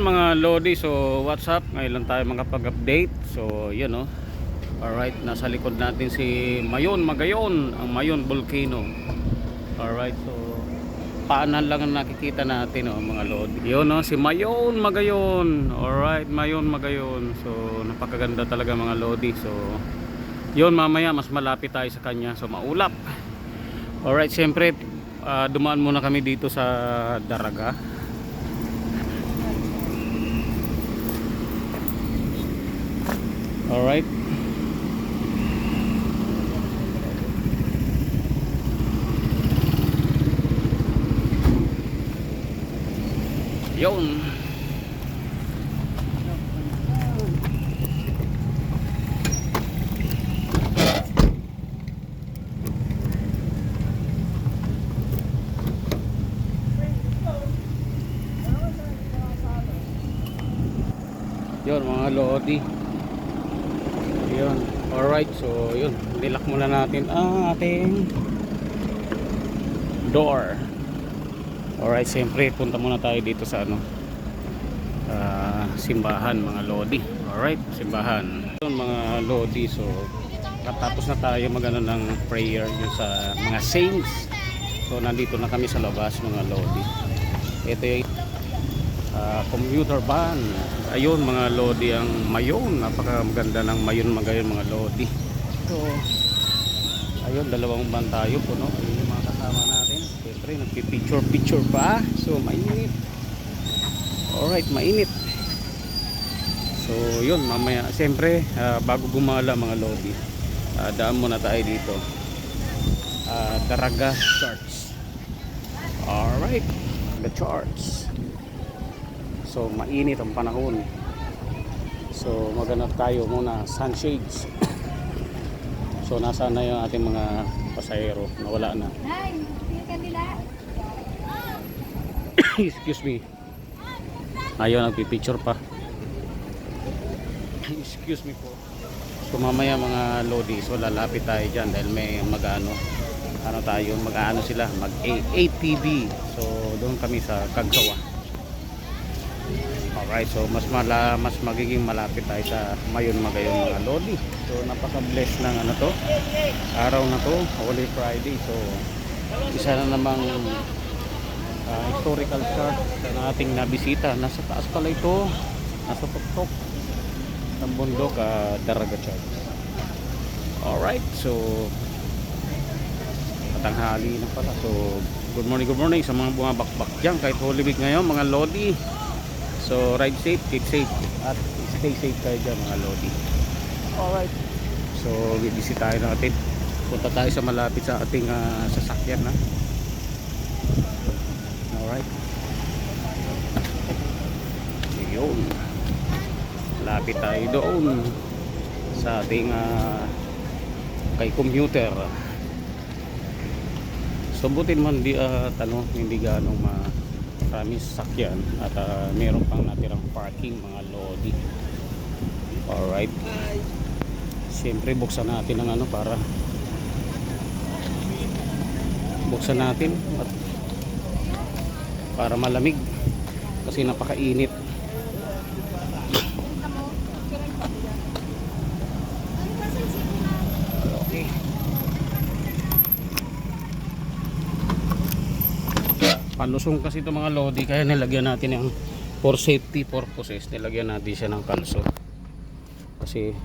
Yun mga Lodi, so what's up? Ngayon lang tayo makapag-update. So yun oh. Alright, nasa likod natin si Mayon Magayon, ang Mayon Volcano. Alright, so paanan lang ang nakikita natin oh mga Lodi. Yun oh, si Mayon Magayon. Alright, Mayon Magayon. So napakaganda talaga mga Lodi. So yun mamaya mas malapit tayo sa kanya. So maulap. Alright, siyempre ah, dumaan muna kami dito sa Daraga. Alright. Yun. Yun mga lodi. Yun. Alright, so yun. Nilak muna natin ang ating door. Alright, siyempre punta muna tayo dito sa ano ah, simbahan mga lodi. Alright, simbahan. Yun mga lodi, so tapos na tayo magano ng prayer yun sa mga saints. So nandito na kami sa labas mga lodi. Ito yung ah, commuter van ayun mga lodi ang mayon napakaganda ng mayon magayon mga lodi so ayun dalawang van tayo po no? Ayun yung mga kasama natin. Siyempre nagpipicture picture pa. So mainit. Alright mainit. So yun mamaya. Siyempre ah, bago gumala mga lodi ah, daan muna tayo dito. Ah, Daraga Church alright the church So mainit ang panahon. So maghanap tayo muna sunshades. So nasaan na yung ating mga pasahero? Nawala na. Excuse me. Ayaw nagpipicture pa. Excuse me po. So mamaya mga lodi, so lalapit tayo dyan dahil may magano ano tayo, mag-ano sila, mag ATV. So doon kami sa Kagsawa. Alright, so mas mala, mas magiging malapit tayo sa Mayon Magayon mga Lodi. So napaka-bless ng ano to. Araw na to, Holy Friday. So isa na namang ah, historical church na ating nabisita. Nasa taas pala ito. Nasa tuktok ng bundok uh, Daraga Church. Alright, so matanghali na pala. So good morning, good morning sa mga bumabakbak dyan. Kahit Holy Week ngayon, mga Lodi. So ride safe, keep safe at stay safe kayo dyan mga Lodi. Alright. So bibisitahin natin. Punta tayo sa malapit sa ating ah, sasakyan na. Alright. Yun. Lapit tayo doon sa ating ah, kay commuter. So butin man di at ano, hindi ganong ma maraming sasakyan at ah, meron pang natirang parking mga lodi. Alright. Siyempre buksan natin ang ano para buksan natin at para malamig kasi napakainit. Okay. Palusong kasi ito mga lodi kaya nilagyan natin yung for safety purposes nilagyan natin siya ng kalso. Kasi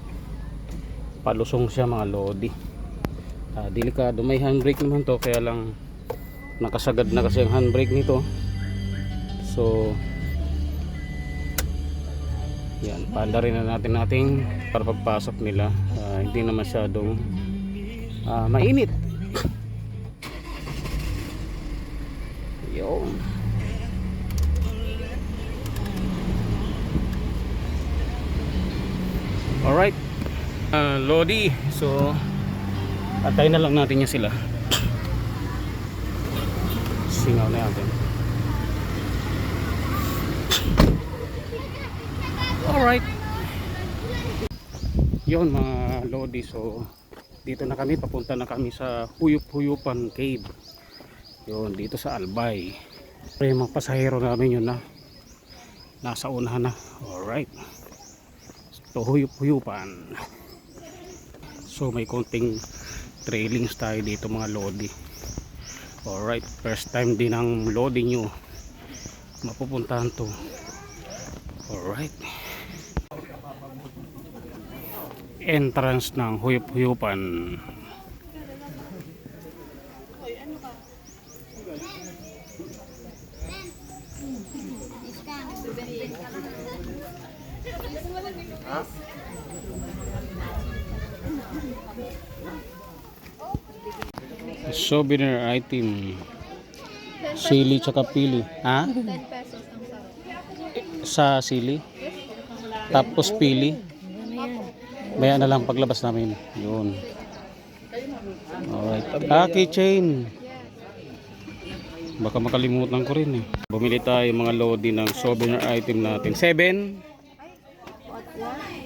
palusong siya mga lodi. Ah, delikado. May handbrake naman to kaya lang nakasagad na kasi ang handbrake nito. So yan panda rin na natin nating para pagpasok nila. Ah, hindi na masyadong ah, mainit Yun. Alright. Uh, Lodi. So, atay na lang natin niya sila. Singaw na natin. Alright. Yun mga Lodi. So, dito na kami. Papunta na kami sa Huyup-Huyupan Cave yun dito sa Albay pero yung mga pasahero namin yun na nasa unahan na alright huyup-huyupan so may konting trailings tayo dito mga lodi. Alright first time din ang lodi nyo. Mapupuntahan to. Alright. Entrance ng huyup-huyupan souvenir item. Sili tsaka pili. Ha? 10 pesos ang sa sili? Tapos pili? Maya na lang paglabas namin. Yun. Alright. Ah keychain. Baka makalimutan ko rin eh. Bumili tayo mga lodi ng souvenir item natin. 7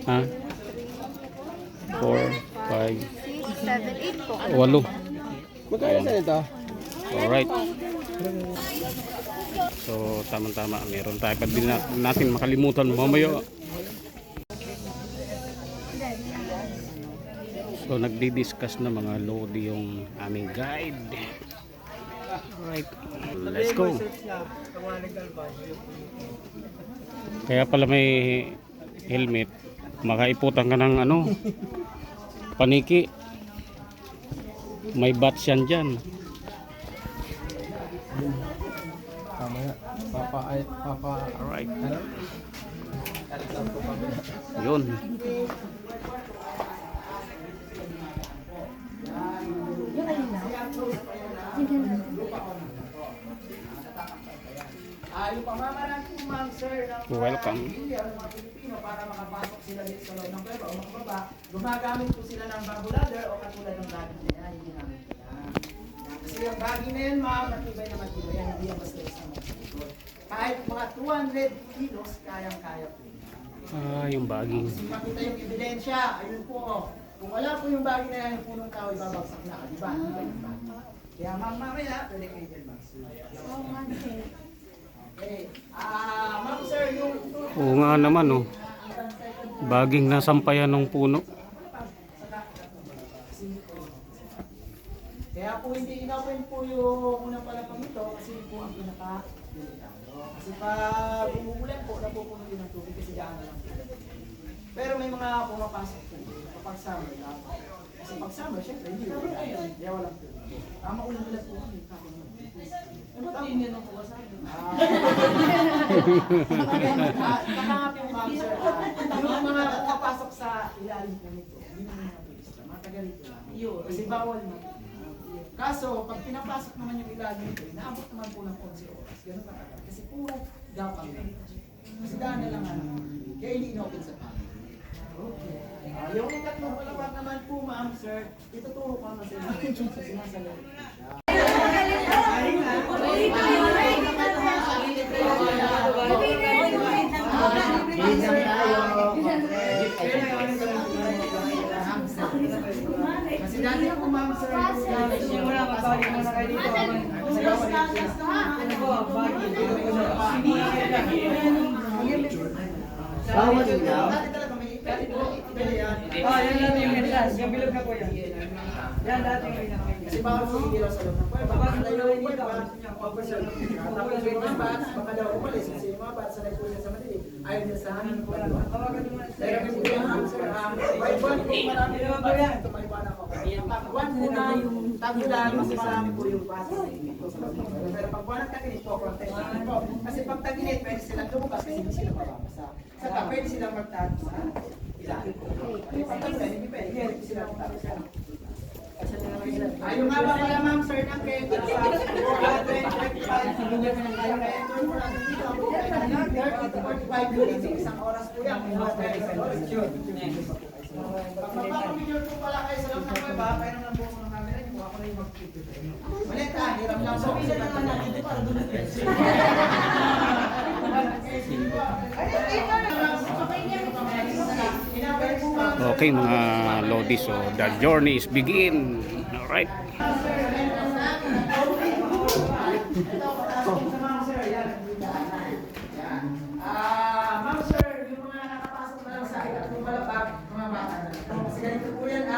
ha? 4 5 6, 7, 8 po. 8 Magkano sa ito? Alright. So, tama-tama. Meron tayo. Pag di na, natin makalimutan mamaya. So, nagdi-discuss na mga lodi yung aming guide. Alright. Let's go. Kaya pala may helmet. Makaiputan ka ng ano, paniki. May bats yan dyan. Mamaya. Papa, ay, papa, Alright. Yun. Yung pamamaraan po ma'am sir ng Welcome. Pilipino, mga Pilipino para makapasok sila dito sa loob ng kuweba o makababa, gumagamit po sila ng bamboo ladder o katulad ng bagay yung bagay na yan ma'am, matibay na matibay yan, hindi yung basta isang matibay. Kahit mga 200 kilos, kayang-kaya po. yan. Ah, yung baging. Kasi makita yung ebidensya, ayun po oh. Kung wala po yung bagay na yan, yung punong tao ibabagsak na, di ba? Kaya ma'am, mamaya, pwede kayo dyan ma'am. Okay. Ah, ma'am sir, yung Oo nga naman, oh. Baging nasampayan ng puno. Kaya po hindi inopen po yung unang palapang ito kasi po ang pinaka Kasi pag umuulan po, napupuno din ng tubig kasi daan na lang po. Pero may mga pumapasok po kapag summer lang. Kasi pag summer, syempre hindi po. Kaya walang tubig. Ah, maulan-ulan po kami. ano. Eh, ba't ang ng kuwa sa akin? Ah. Nakangapin mo ma'am sir. Yung mga papasok sa ilalim po nito, hindi naman mga turista. Mga taga rito lang. Kasi bawal na. Kaso, pag pinapasok naman yung ilalim nito, inaabot naman po ng 11 oras. Ganun kagad. Kasi puro gapang lang. Kasi daan na lang ano. Kaya hindi inopen sa pangit. Okay. Ah, yung ikatlong palawag naman po, ma'am, sir, ituturo ko na sa inyo sa sinasagot. Kasi dati po, ma'am, sir, ba yung mga kayo dito? Bawal Dati talaga may dati po, ibili yan. Oh, dati yung entrance. Yung bilog na po yan. Yan dati yung pinaka Kasi bawal po ilaw sa loob ng kuweba. Baka sa loob. Tapos yung bats, baka daw umalis. Kasi yung mga bats, sanay po niya sa madilim. Ayaw niya sa hangin. Dahil kami po yung answer. Um, by one po, marami naman po yan. Ito may one ako. Pag one po na yung tagulan, mas marami po yung bats. Pero pag one ang taginit po, protection po. Kasi pag taginit, pwede silang lumabas kasi hindi sila mababasa. Saka pwede silang magtago sa ilalim po. Pag tagulan, hindi pwede. Pwede sila magtago sa Ayun nga ba pala ma'am sir ng cake sa 2025 Ayun kaya ito mo natin dito ang 30 to 45 minutes isang oras po yan sa oras yun Pag po pala kayo sa loob ng web kaya naman po ako ng camera Okay mga lodi. So, the journey is begin. Alright.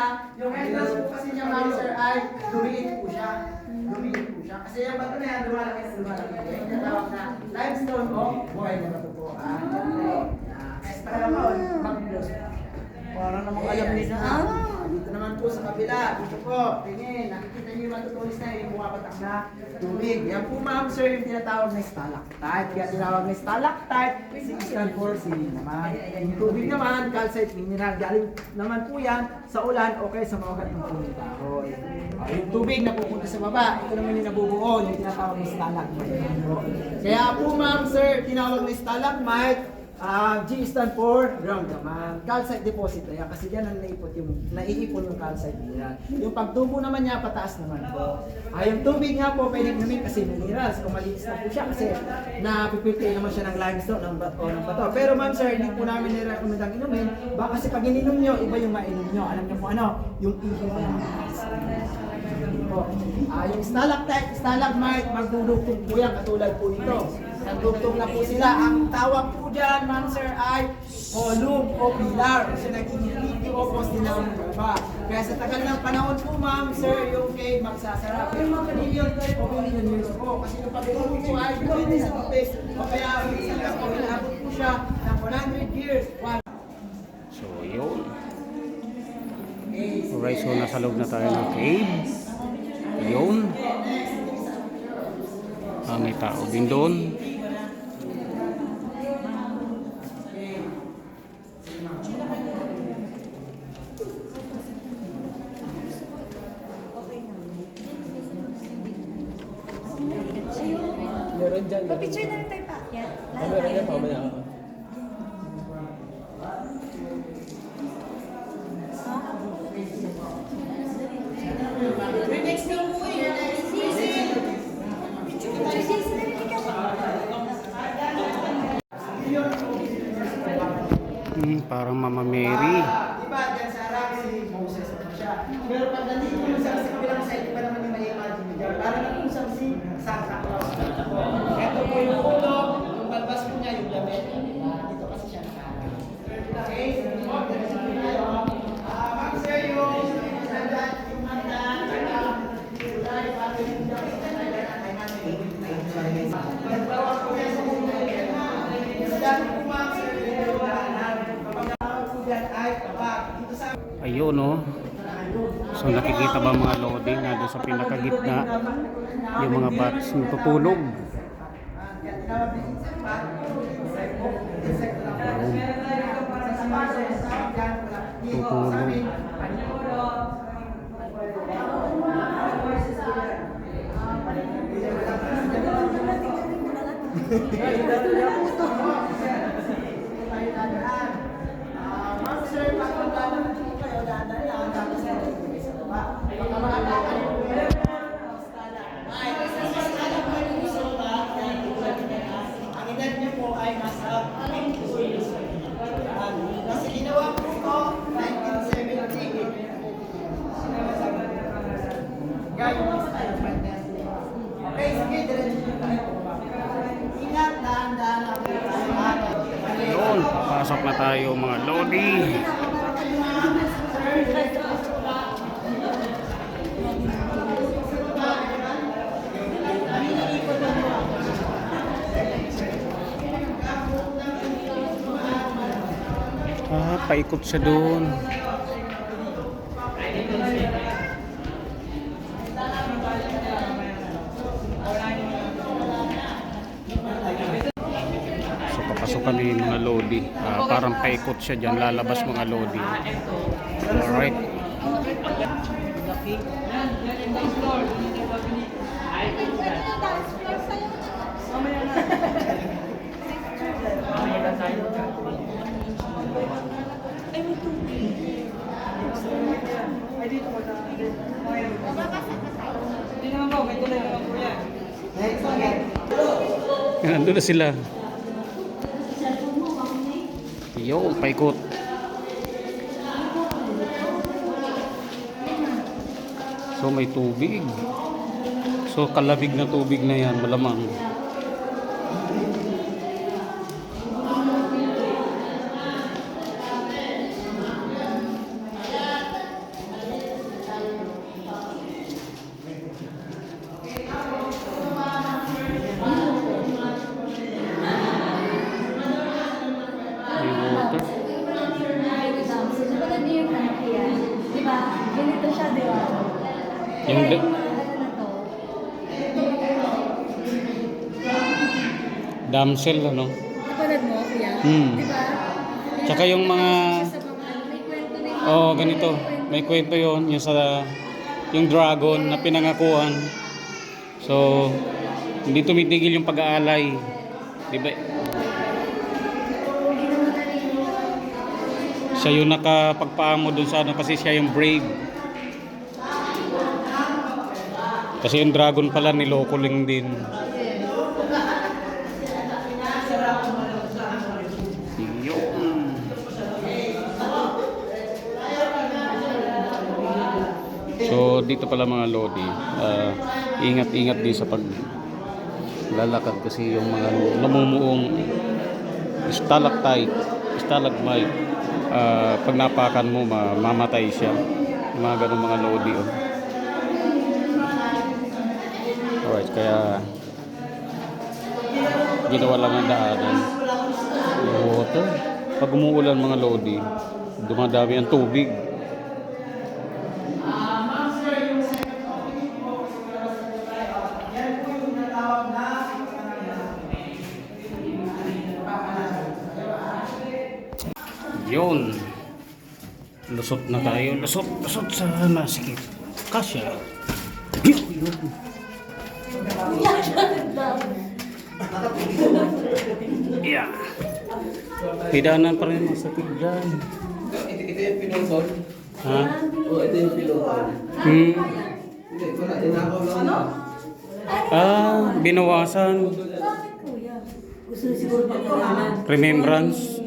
Ah, yung entrance po kasi niya, ma'am sir, ay lumiit po siya. Lumiit po siya. Kasi yung bato na yan, lumalaki sa lumalaki. Kaya yung tinatawag na limestone o buhay na bato po. Ah, yan po. Ah, Kaya sa pangalawa, mag-close. Para namang alam nila. Ah, dito naman po sa kabila. Dito po, tingin. Nakikita niyo yung matutulis na yung bumapatak na tubig. Yan po ma'am sir yung tinatawag na stalactite. Kaya tinawag na stalactite, stand for swimming naman. Yung tubig naman, calcite mineral. Galing naman po yan sa ulan o kaya sa mga gat ng puno kahoy. Ah, yung tubig na pupunta sa baba, ito naman yung nabubuo, yung tinatawag na stalagmite. Kaya po ma'am sir, tinawag na stalagmite, Ah, G stand for ground naman. Calcite deposit na yan kasi diyan ang naipot yung naiipon yung calcite mineral. Yung pagtubo naman niya pataas naman po. Ah, yung tubig nga po pwedeng inumin kasi minerals. Kung malinis na po siya kasi napipilter naman siya ng limestone ng bato, ng bato. Pero ma'am sir, hindi po namin nire-recommend ang inumin. Baka kasi pag ininom nyo, iba yung mainom nyo. Alam nyo po ano? Yung ihi ng po. Ah, yung stalactite, stalagmite, magdudugtong po yan katulad po ito. Nagdugtong na po sila. Ang tawag po dyan, ma'am sir, ay column o pilar. So nagiging o poste na ang baba. Kaya sa tagal ng panahon po, ma'am sir, yung cave magsasara. Pero mga million o million years po. Kasi yung pagtubo po ay 20 sa kapis. O kaya minsan po, inaabot po siya ng 100 years. One. So, yun. Alright, so nasa loob na tayo ng cave. Yun. Ah, may tao din doon. Meron dyan. Pa-picture na rin tayo pa. Yan. Ah, meron dyan, mamaya ka. Hmm, parang Mama Mary. Di ba, dyan sa Arab, si Moses naman siya. Pero pag nandito mo sa sa kabilang side, iba naman yung may imagine mo dyan. Parang ang usap si Santa Claus. Ito po yung ulo, yung balbas po niya, yung damit. Dito kasi siya nakaharap. Okay? So, diretso po tayo. Ah, ma'am, sir, yung hagdan, yung hagdan, saka kulay, bago yung dyan, hagdan, ay natin. Pagbawa po yan sa ulo. Sa dami po, ma'am, sir, yung daanan. Kapag tawag po dyan ay kapag dito sa Ayun, no. So, nakikita ba mga loading na doon sa pinakagitna? Yung mga bats natutulog. Tutulog. Ang edad niyo po ay nasa 20 years. Kasi ginawa po ito 1970. Gayong style of Okay, sige, diretso niyo tayo. Ingat, dahan-dahan lang po tayo. Yun, papasok na tayo mga lodi. Ah, paikot siya doon. So papasukan ni mga lodi. Ah, parang paikot siya dyan. Lalabas mga lodi. Alright. Ay, dito ko sa... Hindi naman po, may tuloy naman po yan. Next, okay. Nandun na sila. Yo, paikot. So may tubig. So kalabig na tubig na yan, malamang. Yung Kaya da- yung mga ano na to, damsel ano. napanood mo, kuya? Hmm. Di ba? Tsaka yung mga- Oh, ganito. May kwento 'yon, yung sa yung dragon na pinangakuan. So, hindi tumitigil yung pag-aalay. 'Di ba? Siya yung nakapagpaamo dun sa ano kasi siya yung brave. Kasi yung dragon pala niloko lang din. Yun. So dito pala mga lodi, ah, ingat-ingat din sa pag lalakad kasi yung mga namumuong stalactite, stalagmite, ah, pag napakan mo ma- mamatay siya. Yung mga ganun mga lodi. Oh. Alright, kaya ginawa lang ang daanan. Water. Pag umuulan mga lodi, dumadami ang tubig. Yun. Lusot na tayo. Lusot, lusot sa masikip. Kasya. Yeah. Hidanan pa rin masakit dyan. Ito, yung pinutol. Ha? Oo, ito yung pinutol. Hmm. Hindi, wala. Tinakaw lang. Ano? Ah, binawasan. Remembrance.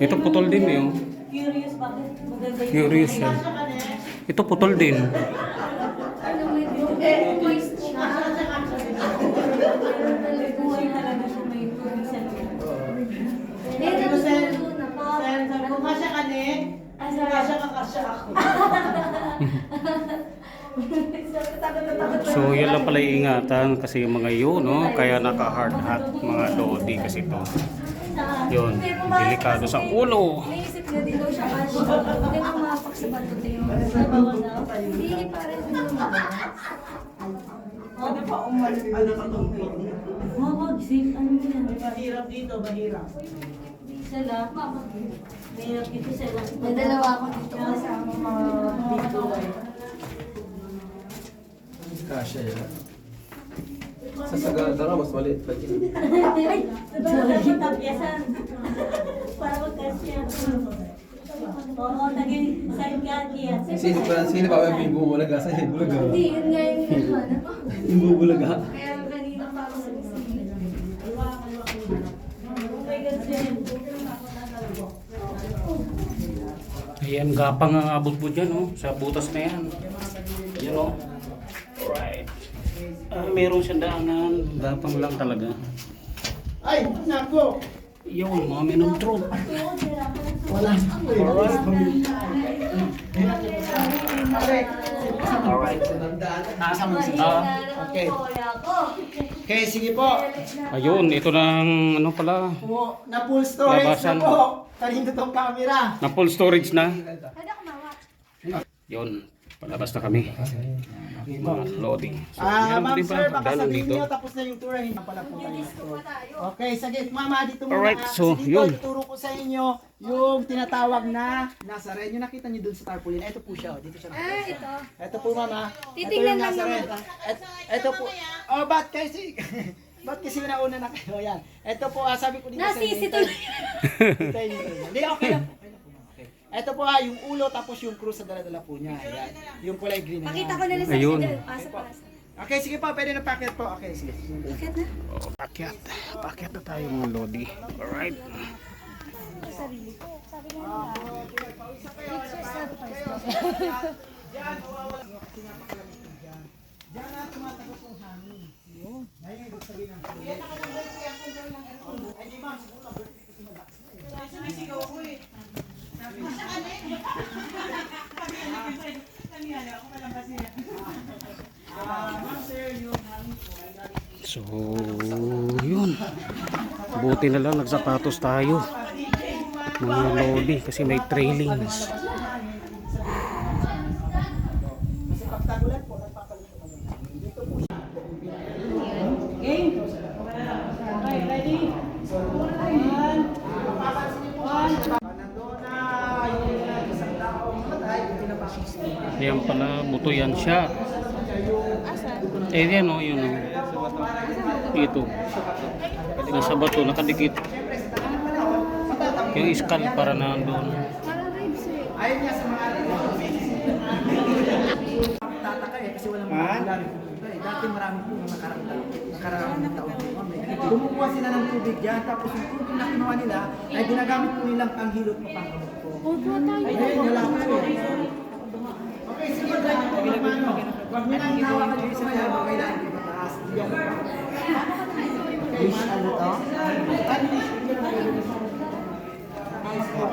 Ito putol din eh. oh. Curious siya. Ito putol din. So yan lang pala iingatan kasi mga yun, no? Kaya naka hard hat mga lodi kasi to. Yun, delikado sa ulo. Naisip niya din daw siya kasi hindi mo mapagsabat ko tayo. Hindi pa rin Ano pa umalis ano ka tong pwede? Mawag, safe. Ano yan? Mahirap dito, mahirap. Sala. Mahirap dito sala. May dalawa ako dito kasama mga Dito. Kasha yan. Sa Sagada nga, mas maliit pa yun. Ay, sorry. Tapyasan. Para magkasya. Oo, naging side ka niya. Sino pa, sino pa may bubulaga sa iyo? Bulaga. Hindi, yun nga yung ko. Yung bubulaga. Kaya kanina pa ako sa. Ayan, gapang ang abot mo dyan, oh. Sa butas na yan. Yan, oh. Ah, meron siyang daanan. Gapang lang talaga. Ay, nako! Yun, mga minom truth. Alright. Nasa mo siya. Ah, Okay. Okay, sige po. ayun, ito ng ano pala. Po, na full storage Labasan. na po. Kanina tong camera. Na full storage na. Yun, palabas na kami. Mga loading. So, Ah, ma'am din sir, baka sabihin dito. niyo tapos na yung tour, hindi na pala po tayo. Okay, sige, mama, dito muna. Alright, so, dito, yun. ituturo ko sa inyo yung tinatawag na Nazaren. Yung nakita niyo dun sa tarpaulin. Ito po siya, oh, dito siya. Ah, ito. Ito po, mama. Titingnan lang naman ba? Ito po. Oh, ba't kasi? ba't kasi nauna na kayo? Yan. Ito po, ah, sabi ko dito sa inyo. Nasisi tuloy. Hindi, okay lang po. Okay lang po, ma'am. Okay. Ito po ha, yung ulo tapos yung cruise sa dala-dala po niya. Ayan. Yung kulay green na Pakita ko na rin sa Ayun. video. Pasok pasok. Okay, sige po. Pwede na packet po. Okay, sige. Bakit na? Oh, pakyat. Pakyat na tayo mga lodi. Alright. Sarili ko. Sabi nga nila. Pictures na Diyan na tumatagos yung hangin. Yung gusto sabihin ng Ay, di ma'am, siguro lang. birthday ko si Madam. Ah, ma'am, sir, yung hangin po ay galing So, yun. Buti na lang nagsapatos tayo. Mga lodi kasi may trailings. Ayan pala, buto yan siya. Eh, yan o, yun o. Ito. Nasa bato, nakadikit. Yung iskal para. Ayaw niya sa mga Tataka eh, kasi walang mga. Dati marami po mga nakarang taon. Kumukuha sila ng tubig dyan, tapos yung tubig na kinuha nila, ay ginagamit po nilang panghilot pa pangkamot po. Ayun, wala po. Okay, sige, tayo po ano. Huwag mo nang hawakan dito ngayon, huwag kailangan dito mataas. Wish ano to? Ano wish? Nice po.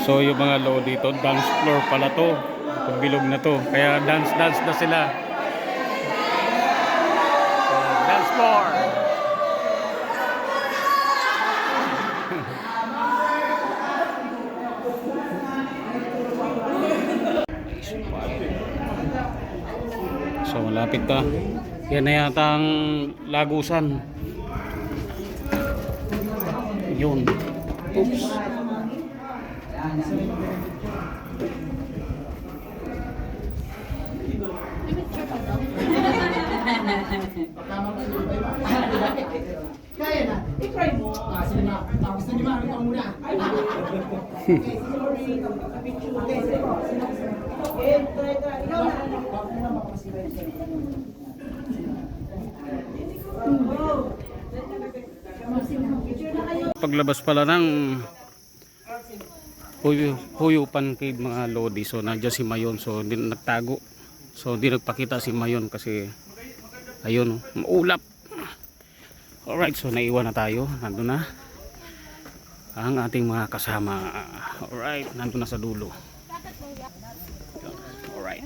So yung mga low dito, dance floor pala to. Itong bilog na to. Kaya dance dance na sila. Floor. So malapit na. Yan na yata ang lagusan. Yun. Oops. Kaya na. I-try mo. Ah, sige na. Ah, gusto niyo makita ko muna. Okay, sorry. Okay, sige po. Okay, try, try. Ikaw na. Huwag mo na makapasiray sa paglabas pala ng Huyo, Huyupan Cave mga Lodi. So nandiyan si Mayon. So hindi na nagtago. So hindi nagpakita si Mayon kasi ayun maulap. Alright so naiwan na tayo. Nandun na ang ating mga kasama. Alright nandun na sa dulo alright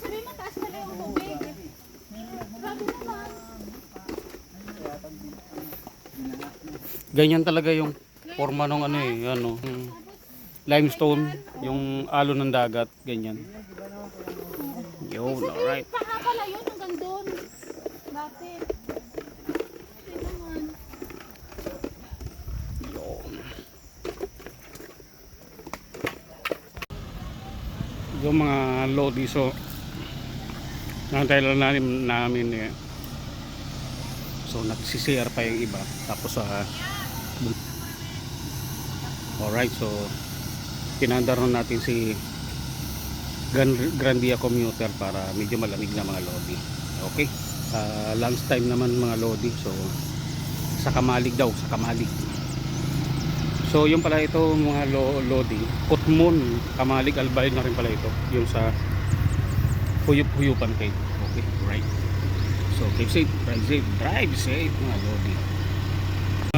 Sabi mataas pala yung tubig. Grabe naman. Ganyan talaga yung forma ng ano eh ano yung limestone yung alo ng dagat ganyan yun alright Paha pala yun hanggang doon. Yun. Yung mga lodi so nakantay lang namin, namin eh. So nagsisiyar pa yung iba tapos sa Alright so pinandar na natin si Gran, Grandia Commuter para medyo malamig na mga lodi. Okay. Uh, lunch time naman mga lodi so sa Kamalig daw, sa Kamalig. So yung pala ito mga lo loading, Putmon, Kamalig, Albay na rin pala ito. Yung sa Huyup-Huyupan Cave. Okay, right. So keep safe, drive safe, drive safe mga lodi.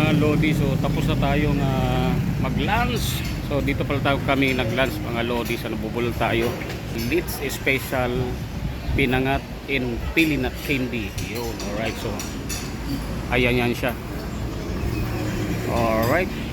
Mga lodi, so tapos na tayo na mag-lunch. So dito pala tayo kami nag-lunch mga lodi sa nabubulol tayo. Litz Special Pinangat in Pilinat Candy. Yun, alright. So ayan yan siya. Alright.